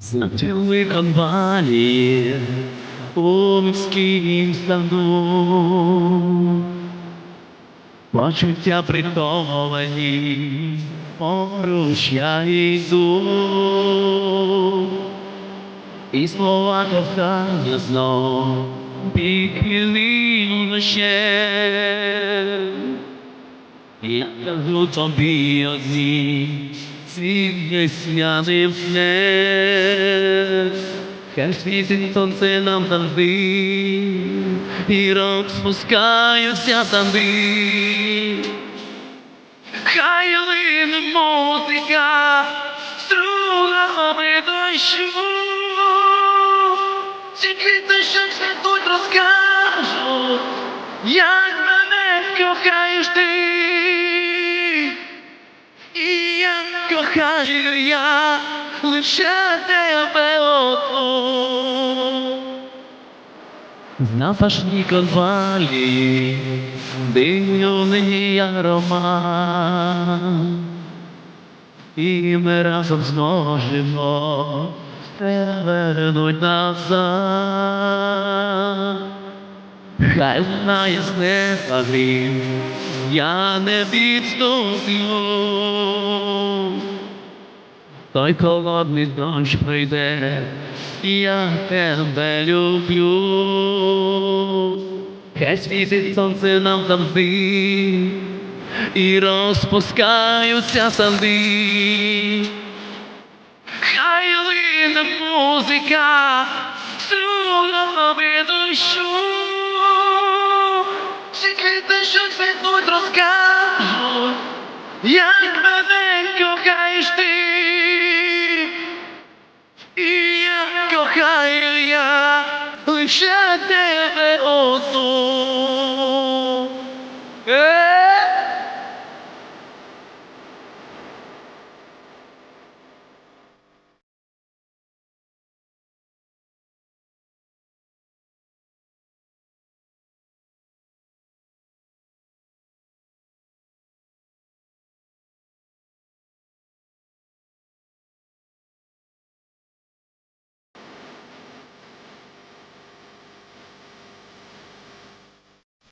Знатили конвалі у міській саду. Почуття приховані, поруч я йду. І слова кохання знов підхилив ще. Я кажу тобі одні, світ весняний внес. Хай світить сонце нам завжди, і розпускаються сади. Хай лине музика струнами дощу. Ці квіти, що цвітуть, розкажуть, як мене кохаєш ти. І я кохаю я лише тебе одну. На пашній конвалі дивний аромат, і ми разом зможемо вернуть назад. Хай знає з неба грім, я не відступлю. Той холодний дощ прийде, я тебе люблю. Хай світить сонце нам завжди, і розпускаються сади. Хай лине музика струнами дощу. Всі квіти, що цвітуть, розкажуть, як мене кохаєш ти. خير يا شاتئ أطول